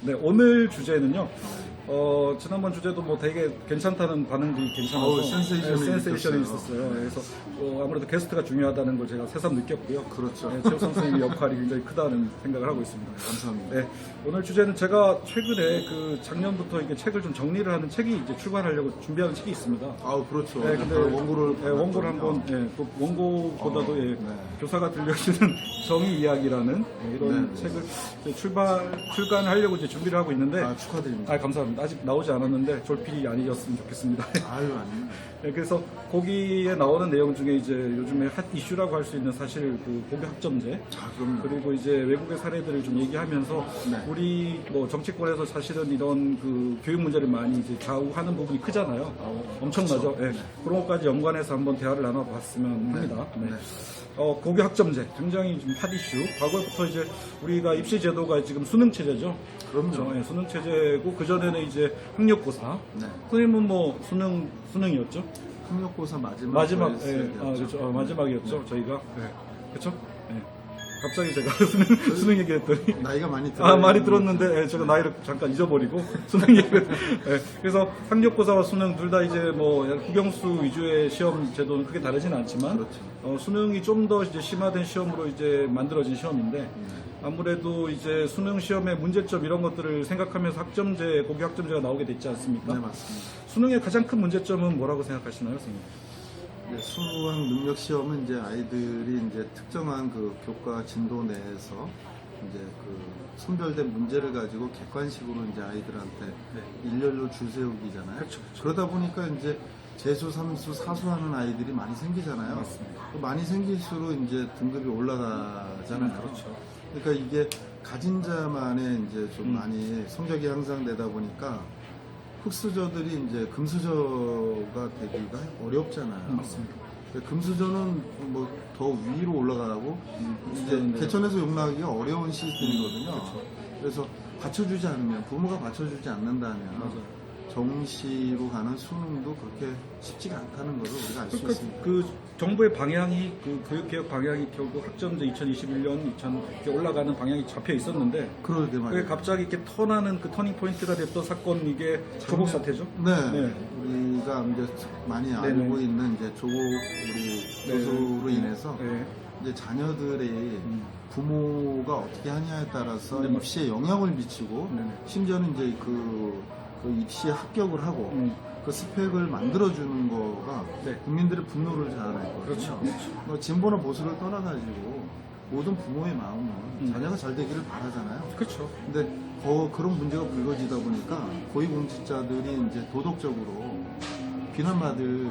네, 오늘 주제는요. 어, 지난번 주제도 뭐 되게 괜찮다는 반응들이 괜찮아서 어우, 센세이션이 네, 센세이션이 있었어요. 있었어요. 그래서 어, 아무래도 게스트가 중요하다는 걸 제가 새삼 느꼈고요. 그렇죠. 네, 최욱 선생님의 역할이 굉장히 크다는 생각을 하고 있습니다. 감사합니다. 네, 오늘 주제는 제가 최근에 그 작년부터 이게 책을 좀 정리를 하는 책이 이제 출간하려고 준비하는 책이 있습니다. 아우 그렇죠. 네, 근데 바로 원고를 네, 원고를 한번 받았거든요. 예, 또 원고보다도 어, 예, 네. 교사가 들려주는 정의 이야기라는 예, 이런 네. 책을 이제 출발 출간하려고 이제 준비를 하고 있는데 아 축하드립니다. 아 감사합니다. 아직 나오지 않았는데 졸필이 아니었으면 좋겠습니다. 아유 아닙니다. 네, 그래서 거기에 나오는 내용 중에 이제 요즘에 핫 이슈라고 할 수 있는 사실 그 고교 학점제 자 그럼 그리고 이제 외국의 사례들을 좀 얘기하면서 네. 우리 뭐 정치권에서 사실은 이런 그 교육 문제를 많이 이제 좌우하는 부분이 크잖아요. 엄청나죠. 예. 그런 것까지 연관해서 한번 대화를 나눠봤으면 합니다. 네. 네. 어, 고교 학점제 굉장히 좀핫 이슈. 과거부터 이제 우리가 입시 제도가 지금 수능 체제죠. 그럼요. 예, 수능 체제고 그 전에는 이제 학력고사. 네. 선생님은 뭐 수능 수능이었죠. 학력고사 마지막 마지막 예. 아, 그렇죠. 어, 마지막이었죠. 저희가. 그렇죠. 예. 갑자기 제가 수능, 수능 얘기했더니 나이가 많이 들어. 아 많이 들었는데 예, 제가 나이를 잠깐 잊어버리고 수능 얘기를 예, 그래서 학력고사와 수능 둘 다 이제 뭐 국영수 위주의 시험 제도는 크게 다르지는 않지만 그렇죠. 어, 수능이 좀 더 이제 심화된 시험으로 이제 만들어진 시험인데 아무래도 이제 수능 시험의 문제점 이런 것들을 생각하면서 학점제 고교 학점제가 나오게 됐지 않습니까? 네 맞습니다. 수능의 가장 큰 문제점은 뭐라고 생각하시나요, 선생님? 수학 능력 시험은 이제 아이들이 이제 특정한 그 교과 진도 내에서 이제 그 선별된 문제를 가지고 객관식으로 이제 아이들한테 일렬로 줄 세우기잖아요. 그렇죠, 그렇죠. 그러다 보니까 이제 재수, 삼수, 사수 하는 아이들이 많이 생기잖아요. 맞습니다. 또 많이 생길수록 이제 등급이 올라가잖아요. 음, 그렇죠. 그러니까 이게 가진 자만의 이제 좀 음. 많이 성적이 향상되다 보니까 흑수저들이 이제 금수저가 되기가 어렵잖아요. 맞습니다. 근데 금수저는 뭐 더 위로 올라가고 이제 흑수저는 개천에서 용나기가 어려운 시스템이거든요. 그렇죠. 그래서 받쳐주지 않으면 부모가 받쳐주지 않는다면 맞아요. 정시로 가는 수능도 그렇게 쉽지가 않다는 것을 우리가 알 수 그러니까 있습니다. 그 정부의 방향이 그 교육개혁 방향이 결국 학점제 2021년 2000 이렇게 올라가는 방향이 잡혀 있었는데 그러게 말이에요. 갑자기 이렇게 턴하는 그 터닝 포인트가 됐던 사건 이게 조국 사태죠. 네. 네. 우리가 이제 많이 네네. 알고 있는 이제 조국 우리 교수로 네. 인해서 네. 이제 자녀들의 부모가 어떻게 하냐에 따라서 네, 입시에 영향을 미치고 네네. 심지어는 이제 그, 그 입시에 합격을 하고 음. 그 스펙을 만들어주는 거가 네. 국민들의 분노를 자아내거든요. 그렇죠. 뭐 진보나 보수를 떠나가지고 모든 부모의 마음은 음. 자녀가 잘 되기를 바라잖아요. 그렇죠. 근데 거- 그런 문제가 불거지다 보니까 고위공직자들이 이제 도덕적으로 비난받을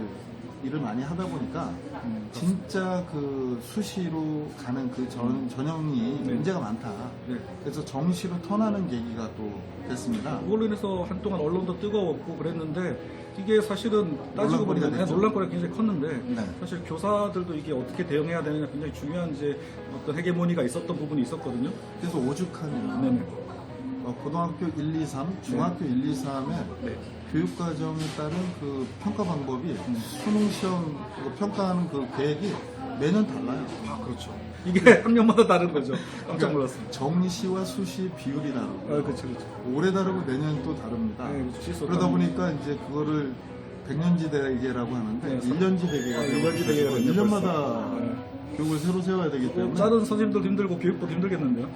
일을 많이 하다 보니까 음, 진짜 그 수시로 가는 그 전, 전형이 네. 문제가 많다. 네. 그래서 정시로 턴하는 계기가 또 됐습니다. 그걸로 인해서 한동안 언론도 뜨거웠고 그랬는데 이게 사실은 따지고 보니까 됐죠. 논란거리가 굉장히 컸는데 네. 사실 교사들도 이게 어떻게 대응해야 되느냐 굉장히 중요한 이제 어떤 헤게모니가 있었던 부분이 있었거든요. 그래서 오죽하면 네네. 어, 고등학교 1, 2, 3, 중학교 1, 2, 3의 네. 교육과정에 따른 그 평가 방법이 음. 수능 시험 그 평가하는 그 계획이 매년 달라요. 아 그렇죠. 이게 학년마다 다른 거죠. 깜짝 놀랐습니다. 정시와 수시 비율이 다르고 아 그렇죠 그렇죠. 올해 다르고 내년 또 다릅니다. 네, 그렇죠. 실수 그러다 없다는 보니까 이제 그거를 백년지 대계라고 하는데 네, 일 1년지 대계가 아, 일년지 대계가 됐네, 1년마다 벌써. 네. 교육을 새로 세워야 되기 어, 때문에 다른 선생님들도 힘들고 교육도 힘들겠는데요.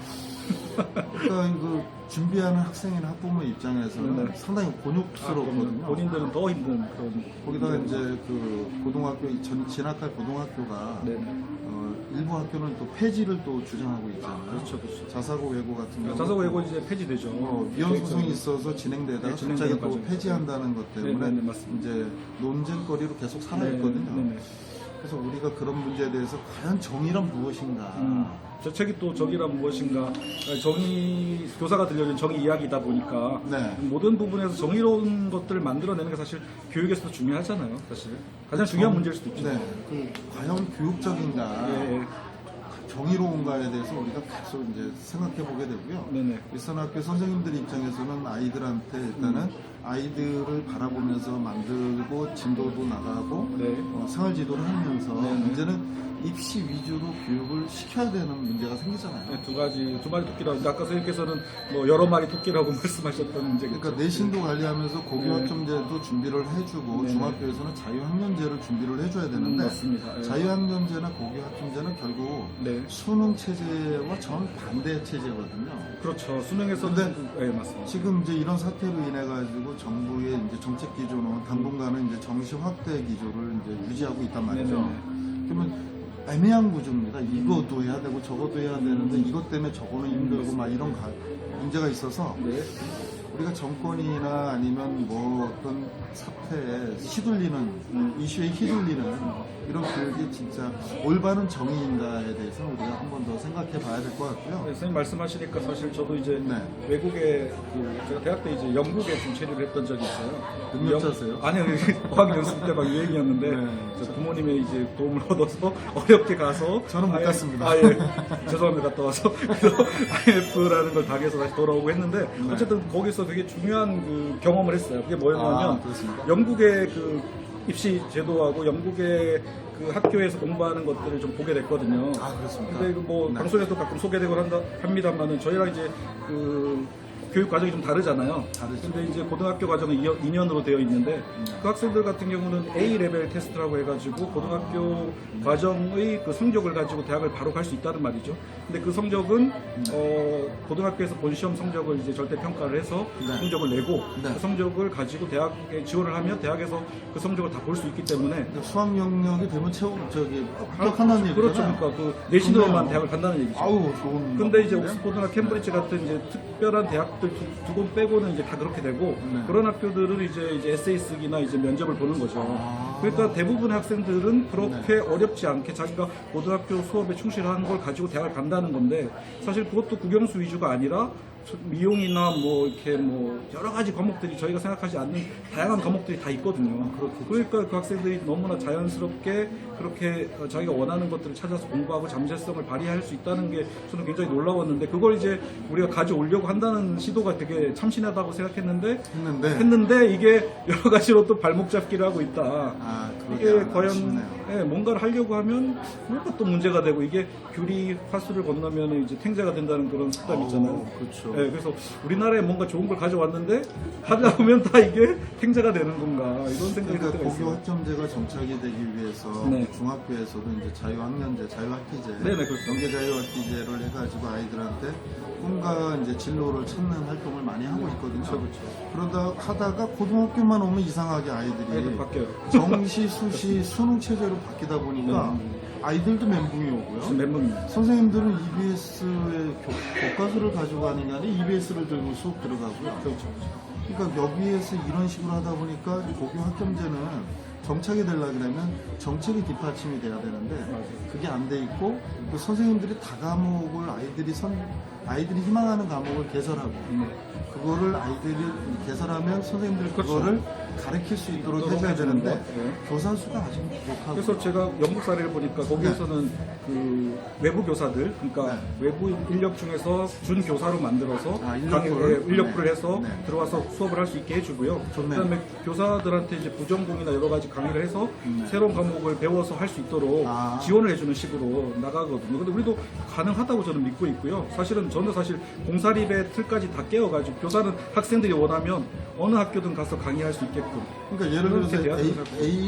그러니까 그 준비하는 학생이나 학부모 입장에서는 네. 상당히 곤욕스럽거든요. 본인들은 더 힘든 그런. 거기다가 이제 그 고등학교 전 진학할 고등학교가 네. 어, 일부 학교는 또 폐지를 또 주장하고 있잖아요. 그렇죠 그렇죠. 자사고 외고 같은 경우 자석 외고 이제 폐지되죠. 어, 위헌 소송이 있어서 진행되다가 네, 진행되는 갑자기 또 과정이죠. 폐지한다는 것 때문에 네, 네, 네, 맞습니다. 이제 논쟁거리로 계속 살아 네, 있거든요. 네, 네. 그래서 우리가 그런 문제에 대해서 과연 정의란 무엇인가? 음, 저 책이 또 정의란 무엇인가 정의 교사가 들려준 정의 이야기다 보니까 네. 모든 부분에서 정의로운 것들을 만들어내는 게 사실 교육에서도 중요하잖아요. 사실 가장 중요한 문제일 수도 있죠. 네, 그 과연 교육적인가? 예, 예. 정의로운가에 대해서 우리가 계속 이제 생각해 보게 되고요. 네네. 일선학교 선생님들 입장에서는 아이들한테 일단은 음. 아이들을 바라보면서 만들고 진도도 나가고 네. 어, 생활 지도를 하면서 네네. 이제는 입시 위주로 교육을 시켜야 되는 문제가 생기잖아요. 네, 두 가지 두 마리 토끼라고 아까 선생님께서는 뭐 여러 마리 토끼라고 말씀하셨던 문제겠죠. 그러니까 내신도 관리하면서 고교 네. 학점제도 준비를 해주고 네네. 중학교에서는 자유학년제를 준비를 해줘야 음, 되는데. 예. 자유학년제나 고교 학점제는 결국 네. 수능 체제와 정반대 체제거든요. 그렇죠. 수능에서는 예, 맞습니다. 지금 이제 이런 사태로 인해 가지고 정부의 이제 정책 기조는 당분간은 이제 정시 확대 기조를 이제 유지하고 있단 말이죠. 네네네. 그러면 애매한 구조입니다. 이것도 해야 되고 저것도 해야 되는데 이것 때문에 저거는 힘들고 막 이런 가- 문제가 있어서 네. 우리가 정권이나 아니면 뭐 어떤 사태에 휘둘리는 이슈에 휘둘리는 이런 교육이 진짜 올바른 정의인가에 대해서 우리가 한 번 더 생각해 봐야 될 것 같고요. 네, 선생님 말씀하시니까 사실 저도 이제 네. 외국에 그 제가 대학 때 이제 영국에 좀 체류를 했던 적이 있어요. 능력자세요? 영- 아니요, 어학 연습 때 막 유행이었는데 네. 저 부모님의 이제 도움을 얻어서 어렵게 가서 저는 못 IF 갔습니다. 아, 예. 죄송합니다. 갔다 와서 그래서 IF라는 걸 당해서 다시 돌아오고 했는데 네. 어쨌든 거기서 되게 중요한 그 경험을 했어요. 그게 뭐였냐면 아, 그렇습니까? 영국의 그 입시 제도하고 영국의 그 학교에서 공부하는 것들을 좀 보게 됐거든요. 아, 그렇습니까? 근데 그뭐 네. 방송에도 가끔 소개되고 한다, 합니다만은 저희랑 이제 그 교육 과정이 좀 다르잖아요. 다르죠. 근데 이제 고등학교 과정은 2년, 으로 되어 있는데 그 학생들 같은 경우는 A 레벨 테스트라고 해가지고 고등학교 과정의 그 성적을 가지고 대학을 바로 갈 수 있다는 말이죠. 근데 그 성적은 어, 고등학교에서 본 시험 성적을 이제 절대 평가를 해서 네. 성적을 내고 네. 그 성적을 가지고 대학에 지원을 하면 대학에서 그 성적을 다 볼 수 있기 때문에 수학 영역이 되면 채우 저기 합격한다는 얘기잖아요. 그렇죠. 그러니까 그 내신으로만. 대학을 간다는 얘기죠. 아우 좋은. 근데 이제? 옥스퍼드나 캠브리지 같은 이제 특별한 대학 들두곳 빼고는 이제 다 그렇게 되고 네. 그런 학교들은 이제 이제 에세이 쓰기나 이제 면접을 보는 거죠. 아. 그러니까 대부분의 학생들은 그렇게 어렵지 않게 자기가 고등학교 수업에 충실한 걸 가지고 대학을 간다는 건데 사실 그것도 국영수 위주가 아니라 미용이나 뭐 이렇게 뭐 여러 가지 과목들이 저희가 생각하지 않는 다양한 과목들이 다 있거든요. 그러니까 그 학생들이 너무나 자연스럽게 그렇게 어, 자기가 원하는 것들을 찾아서 공부하고 잠재성을 발휘할 수 있다는 게 저는 굉장히 놀라웠는데 그걸 이제 우리가 가져오려고 한다는 시도가 되게 참신하다고 생각했는데 했는데 했는데 이게 여러 가지로 또 발목 잡기를 하고 있다. 아 이게 안 과연. 예, 뭔가를 하려고 하면 뭔가 또 문제가 되고 이게 규리 화수를 건너면 이제 탱자가 된다는 그런 속담 있잖아요. 어, 그렇죠. 예, 그래서 우리나라에 뭔가 좋은 걸 가져왔는데 하다 보면 다 이게 탱자가 되는 건가 이런 생각이 들 그러니까 고교. 학점제가 정착이 되기 위해서 네. 중학교에서도 이제 자유학년제, 자유학기제, 네네, 그렇죠. 연계 자유학기제를 해가지고 아이들한테 꿈과 이제 진로를 찾는 활동을 많이 하고 있거든요. 그렇죠, 그렇죠. 그러다 하다가 고등학교만 오면 이상하게 아이들 아이들이 바뀌어요. 정시, 수시, 수능 체제로 바뀌다 보니까 네. 아이들도 멘붕이 오고요. 멤버입니다. 선생님들은 EBS의 교 과서를 가지고 가는 게 아니라 EBS를 들고 수업 들어가고요. 그렇죠. 그러니까 여기에서 이런 식으로 하다 보니까 고교 학점제는 정착이 되려고 그러면 정책이 뒷받침이 돼야 되는데 맞아요. 그게 안 돼 있고 그 선생님들이 다 과목을 아이들이 선 아이들이 희망하는 과목을 개설하고 네. 그거를 아이들이 개설하면 선생님들 그렇죠. 그거를 가르칠 수 있도록 그렇죠. 해줘야 되는데 네. 교사 수가 아직 부족하고 그래서 제가 영국 사례를 보니까 거기에서는 그 외부 교사들, 그러니까 네. 외부 인력 중에서 준 교사로 만들어서 아, 인력풀을? 강의, 예, 인력풀을 네. 해서 네. 들어와서 수업을 할 수 있게 해주고요. 좋네요. 그다음에 교사들한테 이제 부전공이나 여러 가지 강의를 해서 네. 새로운 과목을 배워서 할 수 있도록 아. 지원을 해주는 식으로 나가거든요. 근데 우리도 가능하다고 저는 믿고 있고요. 사실은 저는 사실 공사립의 틀까지 다 깨워가지고 교사는 학생들이 원하면 어느 학교든 가서 강의할 수 있게끔. 그러니까 예를 들어서 A.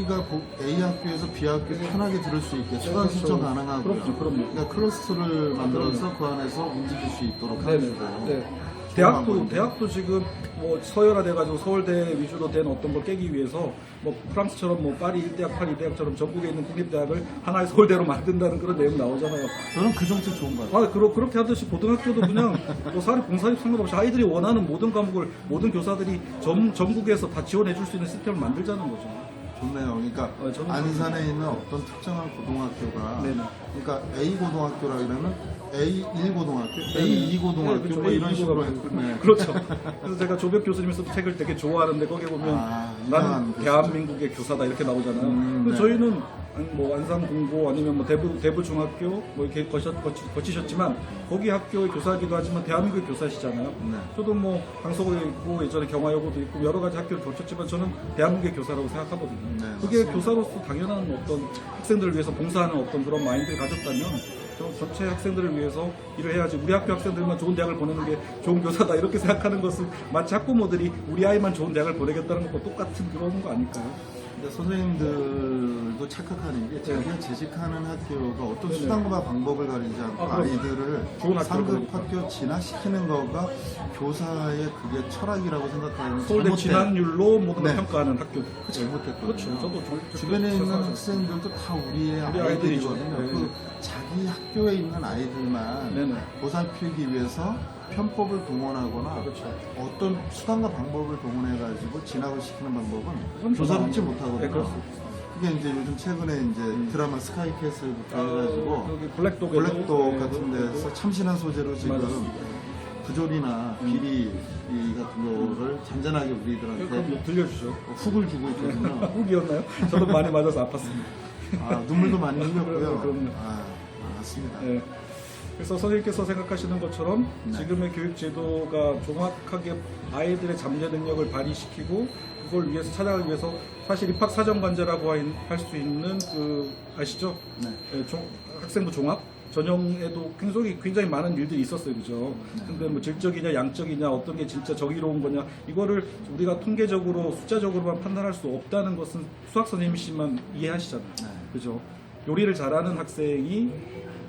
A가 고- A 학교에서 B 학교에 편하게 들을 수 있게 수강 그렇죠. 신청 가능하고 그럼요, 그럼요. 그러니까 클러스터를 만들어서 그 안에서 움직일 수 있도록 네네. 해주고 네. 대학도. 대학도 지금 뭐 서열화 돼가지고 서울대 위주로 된 어떤 걸 깨기 위해서 뭐 프랑스처럼 뭐 파리 일대학, 파리 대학처럼 전국에 있는 국립대학을 하나의 서울대로 만든다는 그런 내용 나오잖아요. 저는 그 정책 좋은 것 같아요. 아, 그러, 그렇게 하듯이 고등학교도 그냥 뭐 사립, 공사립 상관없이 아이들이 원하는 모든 과목을 모든 교사들이 전, 전국에서 다 지원해 줄 수 있는 시스템을 만들자는 거죠. 좋네요. 그러니까 어, 안산에 있는 어떤 특정한 고등학교가 네네. 그러니까 A 고등학교라 그러면 A1 고등학교, 네네. A2 고등학교 네, 그렇죠. 뭐 이런 A2 식으로. 네. 그렇죠. 그래서 제가 조벽 교수님이 쓴 책을 되게 좋아하는데 거기에 보면 아, 유명한 나는 교수죠. 대한민국의 교사다 이렇게 나오잖아요. 음, 근데 네. 저희는 아니, 뭐 안산공고 아니면 뭐 대부 대부 중학교 뭐 이렇게 거쳐, 거치, 거치셨지만 거기 학교의 교사기도 하지만 대한민국의 교사시잖아요. 네. 저도 뭐 강서구에 있고 예전에 경화여고도 있고 여러 가지 학교를 거쳤지만 저는 대한민국의 교사라고 생각하거든요. 네, 그게 맞습니다. 교사로서 당연한 어떤 학생들을 위해서 봉사하는 어떤 그런 마인드를 가졌다면 저 전체 학생들을 위해서 일을 해야지 우리 학교 학생들만 좋은 대학을 보내는 게 좋은 교사다 이렇게 생각하는 것은 마치 학부모들이 우리 아이만 좋은 대학을 보내겠다는 것과 똑같은 그런 거 아닐까요? 근데 선생님들도 착각하는 게 자기가 재직하는 학교가 어떤 네네. 수단과 방법을 가리지 않고 아. 아이들을 좋은 상급 보내니까. 학교 진학시키는 거가 교사의 그게 철학이라고 생각하는 서울대 잘못된- 진학률로 모든 걸 네. 평가하는 학교. 잘못됐거든요. 그렇죠. 저도 저- 저- 주변에 저- 있는 저- 학생들도 다 우리의 우리 아이들이거든요. 아이들이죠. 네. 그 자기 학교에 있는 아이들만 네네. 보살피기 위해서 편법을 동원하거나 그렇죠. 어떤 수단과 방법을 동원해가지고 진학을 시키는 방법은 조사롭지 못하거든요. 네, 그렇습니다. 그게 이제 요즘 최근에 이제 드라마 스카이캐슬부터 해가지고 어, 여기 블랙독 블랙독 같은 데서 참신한 소재로 지금. 부조리나 비리 이 같은 거를 잔잔하게 우리들한테 들려주죠. 훅을 주고 있거든요. 혹이었나요? 저도 많이 맞아서 아팠습니다. 아, 눈물도 많이 흘렸고요. 그럼요. 아, 많았습니다. 네. 그래서 선생님께서 생각하시는 것처럼 네. 지금의 교육 제도가 정확하게 아이들의 잠재 능력을 발휘시키고 그걸 위해서 찾아가기 위해서 사실 입학 사정관제라고 할 수 있는 그 아시죠? 네. 예, 종- 학생부 종합 전형에도 굉장히 굉장히 많은 일들이 있었어요, 그죠? 네. 근데 뭐 질적이냐 양적이냐 어떤 게 진짜 정의로운 거냐 이거를 우리가 통계적으로 숫자적으로만 판단할 수 없다는 것은 수학 선생님이시만 이해하시잖아요, 네. 그죠? 요리를 잘하는 학생이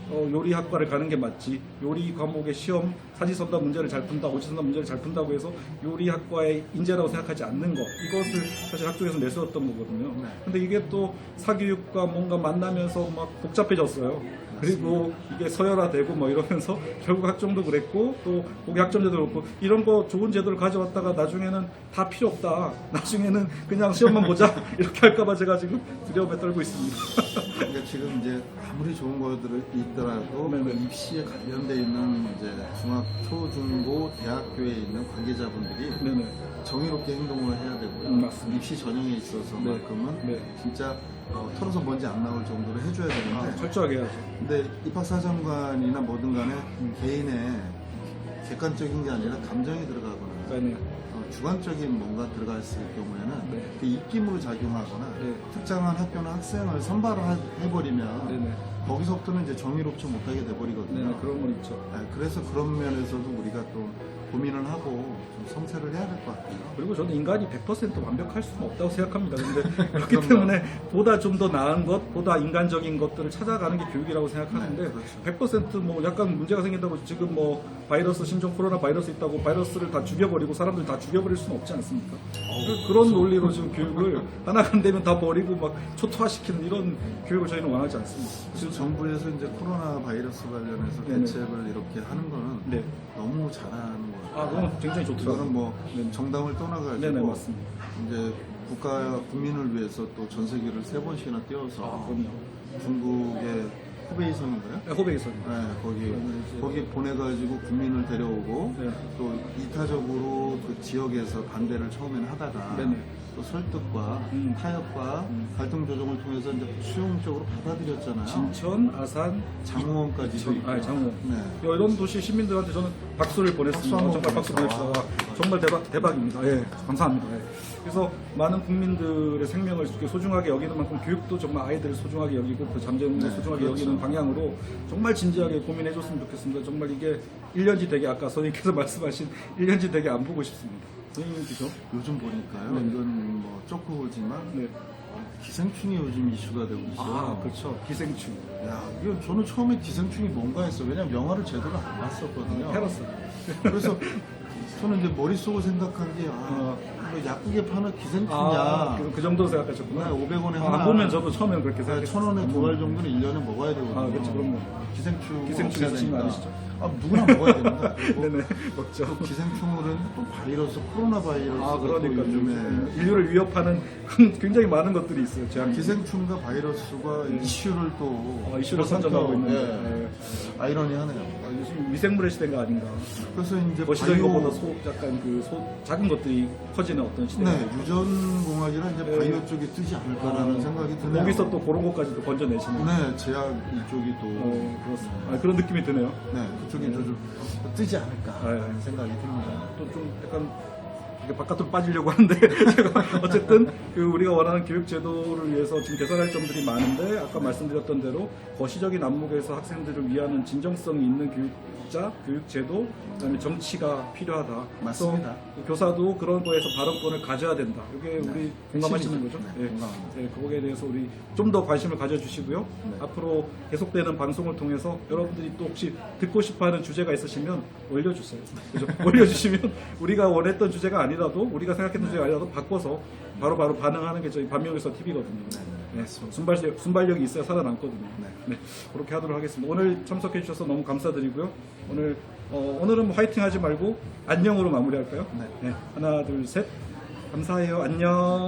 어, 요리학과를 가는 게 맞지. 요리 과목의 시험 사지선다 문제를 잘 푼다, 오지선다 문제를 잘 푼다고 해서 요리학과의 인재라고 생각하지 않는 것. 이것을 사실 학교에서 내세웠던 거거든요. 네. 근데 이게 또 사교육과 뭔가 만나면서 막 복잡해졌어요. 그리고 이게 서열화되고 뭐 이러면서 결국 학종도 그랬고 또 고기 학점제도 그렇고 이런 거 좋은 제도를 가져왔다가 나중에는 다 필요 없다. 나중에는 그냥 시험만 보자 이렇게 할까봐 제가 지금 두려움에 떨고 있습니다. 지금 이제 아무리 좋은 거들이 있더라도 네 네. 그 입시에 관련돼 있는 이제 중학, 초, 중 고, 대학교에 있는 관계자분들이 네 네. 정의롭게 행동을 해야 되고요. 음, 맞습니다. 입시 전형에 있어서만큼은 네. 진짜 어, 털어서 먼지 안 나올 정도로 해줘야 되는데 아, 철저하게 해야죠. 근데 입학사정관이나 뭐든 간에 음. 개인의 객관적인 게 아니라 감정이 들어가거나 네 네. 어, 주관적인 뭔가 들어갔을 경우에는 네. 그 입김으로 작용하거나 네. 특정한 학교나 학생을 선발해버리면 네네. 거기서부터는 이제 정의롭지 못하게 돼버리거든요. 네네. 그런 건 있죠. 아, 그래서 그런 면에서도 우리가 또 고민을 하고 좀 성찰을 해야 될 것 같아요. 그리고 저는 인간이 100% 완벽할 수는 없다고 생각합니다. 근데 그렇기. 때문에 보다 좀 더 나은 것, 보다 인간적인 것들을 찾아가는 게 교육이라고 생각하는데 네, 그렇죠. 100%뭐 약간 문제가 생긴다고 지금 뭐 바이러스 신종 코로나 바이러스 있다고 바이러스를 다 죽여버리고 사람들 다 죽여버릴 수는 없지 않습니까? 그- 그런 논리로 지금 교육을 하나가 안 되면 다 버리고 막 초토화시키는 이런 교육을 저희는 원하지 않습니다. 지금 정부에서 이제 코로나 바이러스 관련해서 네네. 대책을 이렇게 하는 거는 네. 너무 잘하는 거예요. 아, 그건 굉장히 좋더라고요. 이거는 뭐. 정당을 떠나가지고 네네, 맞습니다. 이제 국가 국민을 위해서 또 전 세계를 세 번씩이나 뛰어서 아, 그럼요. 중국의 후베이성인가요? 네, 호베이선. 네, 거기 거기 보내가지고 국민을 데려오고 네. 또 이타적으로 그 지역에서 반대를 처음에는 하다가 네네. 또 설득과 음. 타협과 음. 갈등 조정을 통해서 이제 수용적으로 받아들였잖아요. 진천, 아산, 장호원까지도 있고. 아, 장호. 네. 이런 도시 시민들한테 저는 박수를 보냈습니다. 박수 정말 박수. 보냈습니다. 와, 정말 대박, 대박입니다. 예, 감사합니다. 예. 그래서 많은 국민들의 생명을 소중하게 여기는 만큼 교육도 정말 아이들을 소중하게 여기고 그 잠재력을 네, 소중하게 그렇죠. 여기는 방향으로 정말 진지하게 고민해 줬으면 좋겠습니다. 정말 이게 1년지 되게 아까 선생님께서 말씀하신 1년지 되게 안 보고 싶습니다. 선생님께서? 요즘 보니까요. 네. 이건 뭐 쪼크보지만 네. 기생충이 요즘 이슈가 되고 있어요. 아, 그렇죠. 기생충. 야, 이거 저는 처음에 기생충이 뭔가 했어. 왜냐면 영화를 제대로 안 봤었거든요. 헤러스. 그래서 저는 이제 머릿속으로 생각한 게, 아, 어. 뭐 약국에 파는 기생충이야. 아, 그, 그 정도로 생각하셨구나. 네, 500원에 아, 하나. 안 보면 저도 처음에는 그렇게 네, 생각했어요. 천 원에 두 알 정도는 1년에 먹어야 되거든요. 아, 그렇죠. 그럼요. 기생충 기생충 거 되니까. 아니시죠? 아, 누구나 먹어야 됩니다. 네네, 먹죠. 또 기생충으로는 또 바이러스, 코로나 바이러스가 아, 또 그러니까 요즘에 인류를 위협하는 굉장히 많은 것들이 있어요. 제한 기생충과 바이러스가 네. 이슈를 또 어, 이슈를 선점하고 있는데 네. 네. 아이러니하네요. 아, 요즘 위생물의 시대가 아닌가. 그래서 이제 거시적인 바이오- 것보다 소, 약간 그 소, 작은 것들이 커지는 어떤 시대가 네, 유전공학이나 이제 네. 바이오 쪽이 뜨지 않을까라는 어, 생각이 드네요. 거기서 또 그런 것까지 도 건져내시는 네, 제약 이쪽이 또 어, 그렇습니다. 아, 그런 느낌이 드네요. 네, 그쪽이 좀 뜨지 않을까라는 네. 생각이 듭니다. 또 좀 약간 이게 바깥으로 빠지려고 하는데 제가 어쨌든 그 우리가 원하는 교육 제도를 위해서 지금 개선할 점들이 많은데 아까 말씀드렸던 대로 거시적인 안목에서 학생들을 위하는 진정성이 있는 교육자, 교육 제도, 그다음에 정치가 필요하다. 맞습니다. 또 교사도 그런 거에서 발언권을 가져야 된다. 이게 우리 공감하시는. 거죠? 네, 예. 공감합니다. 네, 그거에 대해서 우리 좀 더 관심을 가져주시고요. 네. 앞으로 계속되는 방송을 통해서 여러분들이 또 혹시 듣고 싶어하는 주제가 있으시면 올려주세요. 그죠? 올려주시면 우리가 원했던 주제가 아니 라도 우리가 생각했던 주제가 아니라도 바꿔서 바로바로 반응하는 게 저희 반면에서 TV거든요. 네, 순발력, 순발력이 있어야 살아남거든요. 네. 네, 그렇게 하도록 하겠습니다. 오늘 참석해 주셔서 너무 감사드리고요. 오늘 어, 오늘은 뭐 화이팅 하지 말고 안녕으로 마무리할까요? 네. 하나, 둘, 셋. 감사해요. 안녕.